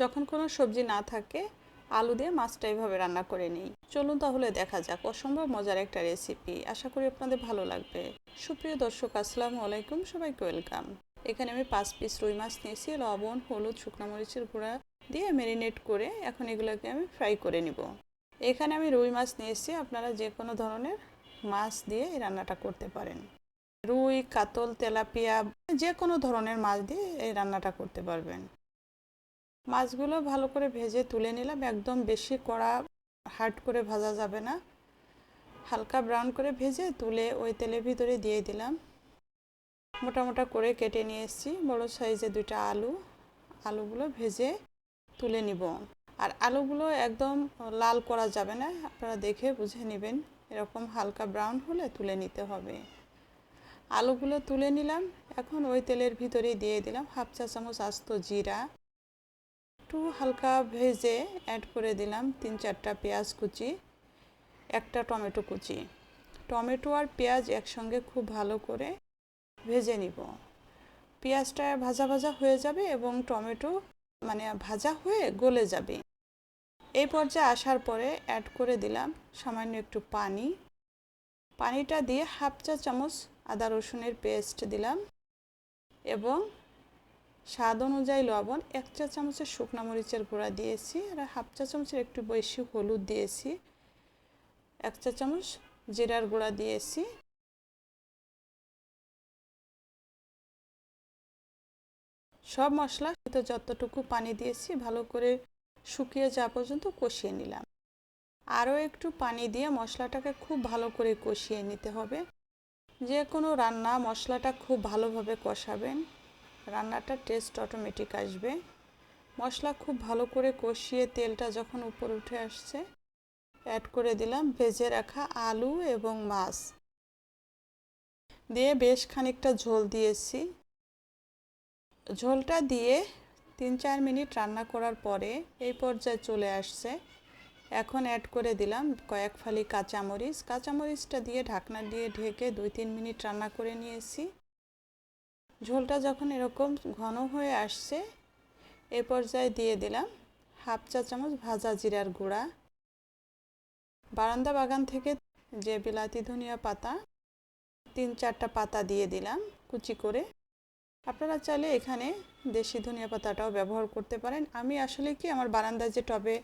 যখন কোনো সবজি না থাকে, আলু দিয়ে মাছটা এইভাবে রান্না করে নিই। চলুন তাহলে দেখা যাক, অসম্ভব মজার একটা রেসিপি আশা করি আপনাদের ভালো লাগবে। সুপ্রিয় দর্শক, আসসালামু আলাইকুম, সবাইকে ওয়েলকাম। এখানে আমি পাঁচ পিস রুই মাছ নিয়েছি, লবণ, হলুদ, শুকনো মরিচের গুঁড়া দিয়ে ম্যারিনেট করে এখন এগুলোকে আমি ফ্রাই করে নিব। এখানে আমি রুই মাছ নিয়েছি, আপনারা যে কোনো ধরনের মাছ দিয়ে এই রান্নাটা করতে পারেন। রুই, কাতল, তেলাপিয়া, যে কোনো ধরনের মাছ দিয়ে এই রান্নাটা করতে পারবেন। মাছগুলো ভালো করে ভেজে তুলে নিলাম। একদম বেশি কড়া হার্ড করে ভাজা যাবে না। হালকা ব্রাউন করে ভেজে তুলে ওই তেলের ভিতরে দিয়ে দিলাম। মোটা মোটা করে কেটে নিয়ে এসেছি। বড়ো সাইজে দুইটা আলু। আলুগুলো ভেজে তুলে নিব। আর আলুগুলো একদম লাল করা যাবে না। আপনারা দেখে বুঝে নেবেন। এরকম হালকা ব্রাউন হলে তুলে নিতে হবে। আলুগুলো তুলে নিলাম। এখন ওই তেলের ভিতরে দিয়ে দিলাম হাফ চা চামচ আস্ত জিরা। একটু হালকা ভেজে অ্যাড করে দিলাম তিন চারটা পেঁয়াজ কুচি, একটা টমেটো কুচি। টমেটো আর পেঁয়াজ একসঙ্গে খুব ভালো করে ভেজে নিব। পেঁয়াজটা ভাজা ভাজা হয়ে যাবে এবং টমেটো মানে ভাজা হয়ে গলে যাবে। এই পর্যায়ে আসার পরে অ্যাড করে দিলাম সামান্য একটু পানি। পানিটা দিয়ে হাফ চা চামচ আদা রসুনের পেস্ট দিলাম এবং স্বাদ অনুযায়ী লবণ, এক চা চামচের শুকনা মরিচের গুঁড়া দিয়েছি আর হাফ চা চামচের একটু বেশি হলুদ দিয়েছি। এক চা চামচ জিরার গুঁড়া দিয়েছি। সব মশলা তো যতটুকু পানি দিয়েছি, ভালো করে শুকিয়ে যাওয়া পর্যন্ত কষিয়ে নিলাম। আরও একটু পানি দিয়ে মশলাটাকে খুব ভালো করে কষিয়ে নিতে হবে। যে কোনো রান্না মশলাটা খুব ভালোভাবে কষাবেন। রান্নাটার টেস্ট অটোমেটিক আসবে। মশলা খুব ভালো করে কষিয়ে তেলটা যখন উপর উঠে আসছে অ্যাড করে দিলাম ভেজে রাখা আলু এবং মাছ। দিয়ে বেশ খানিকটা ঝোল দিয়েছি। ঝোলটা দিয়ে তিন চার মিনিট রান্না করার পরে এই পর্যায়ে চলে আসছে। এখন অ্যাড করে দিলাম কয়েক ফালি কাঁচামরিচ। কাঁচামরিচটা দিয়ে ঢাকনা দিয়ে ঢেকে দুই তিন মিনিট রান্না করে নিয়েছি। ঝোলটা যখন এরকম ঘন হয়ে আসছে, এ পর্যায়ে দিয়ে দিলাম হাফ চা চামচ ভাজা জিরার গুঁড়া, বারান্দা বাগান থেকে যে বিলাতি ধনিয়া পাতা, তিন চারটা পাতা দিয়ে দিলাম কুচি করে। আপনারা চাইলে এখানে দেশি ধনিয়া পাতাটাও ব্যবহার করতে পারেন। আমি আসলে কি আমার বারান্দায় যে টবে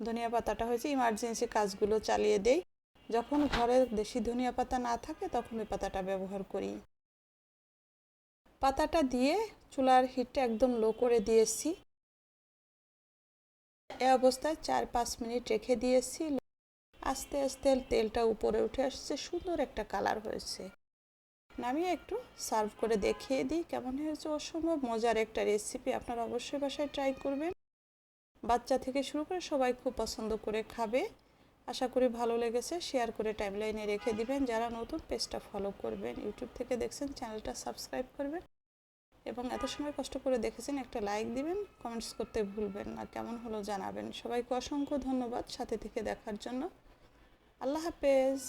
ধনিয়া পাতাটা হয়েছে, ইমার্জেন্সি কাজগুলো চালিয়ে দেই। যখন ঘরে দেশি ধনিয়া পাতা না থাকে, তখন ওই পাতাটা ব্যবহার করি। পাতাটা দিয়ে চুলার হিটটা একদম লো করে দিয়েছি। এ অবস্থায় চার পাঁচ মিনিট রেখে দিয়েছি। আস্তে আস্তে তেলটা উপরে উঠে আসছে, সুন্দর একটা কালার হয়েছে। নামিয়ে একটু সার্ভ করে দেখিয়ে দিই কেমন হয়েছে। অসম্ভব মজার একটা রেসিপি আপনারা অবশ্যই বাসায় ট্রাই করবেন। বাচ্চা থেকে শুরু করে সবাই খুব পছন্দ করে খাবে। আশা করি ভালো লেগেছে। শেয়ার করে টাইমলাইনে রেখে দিবেন। যারা নতুন পেজটা ফলো করবেন। ইউটিউব থেকে দেখছেন চ্যানেলটা সাবস্ক্রাইব করবেন। এবং এত সময় কষ্ট করে দেখেছেন, একটা লাইক দিবেন কমেন্টস করতে ভুলবেন না। কেমন হলো জানাবেন। সবাইকে অসংখ্য ধন্যবাদ সাথে থেকে দেখার জন্য। আল্লাহ হাফেজ।